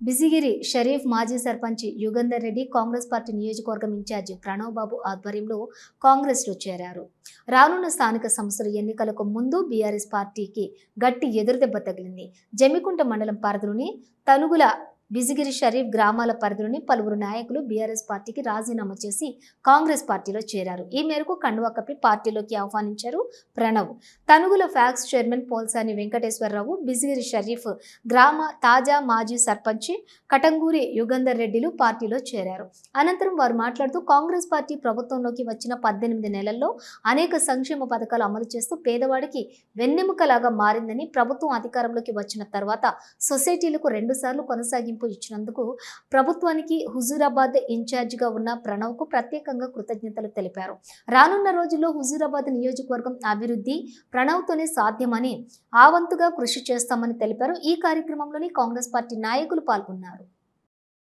బిజిగిరి షరీఫ్ మాజీ సర్పంచ్ యుగంధర్ రెడ్డి కాంగ్రెస్ పార్టీ నియోజకవర్గం ఇన్ఛార్జ్ ప్రణవ్ బాబు ఆధ్వర్యంలో కాంగ్రెస్లో చేరారు. రానున్న స్థానిక సంస్థల ఎన్నికలకు ముందు బీఆర్ఎస్ పార్టీకి గట్టి ఎదురుదెబ్బ తగిలింది. జమికుంట మండలం పరిధిలోని తనుగుల బిజిగిరి షరీఫ్ గ్రామాల పరిధిలోని పలువురు నాయకులు బీఆర్ఎస్ పార్టీకి రాజీనామా చేసి కాంగ్రెస్ పార్టీలో చేరారు. ఈ మేరకు కండువా కప్పి పార్టీలోకి ఆహ్వానించారు ప్రణవ్. తనుగుల ఫ్యాక్స్ చైర్మన్ పోల్సాని వెంకటేశ్వరరావు బిజిగిరి షరీఫ్ గ్రామ తాజా మాజీ సర్పంచ్ కటంగూరి యుగంధర్ రెడ్డిలు పార్టీలో చేరారు. అనంతరం వారు మాట్లాడుతూ కాంగ్రెస్ పార్టీ ప్రభుత్వంలోకి వచ్చిన పద్దెనిమిది నెలల్లో అనేక సంక్షేమ పథకాలు అమలు చేస్తూ పేదవాడికి వెన్నెముకలాగా మారిందని ప్రభుత్వం అధికారంలోకి వచ్చిన తర్వాత సొసైటీలకు రెండుసార్లు కొనసాగింపు ఇచ్చినందుకు ప్రభుత్వానికి హుజూరాబాద్ ఇన్ఛార్జిగా ఉన్న ప్రణవ్కు ప్రత్యేకంగా కృతజ్ఞతలు తెలిపారు. రానున్న రోజుల్లో హుజూరాబాద్ నియోజకవర్గం అభివృద్ధి ప్రణవ్తోనే సాధ్యమని ఆవంతుగా కృషి చేస్తామని తెలిపారు. ఈ కార్యక్రమంలోని కాంగ్రెస్ పార్టీ నాయకులు పాల్గొన్నారు.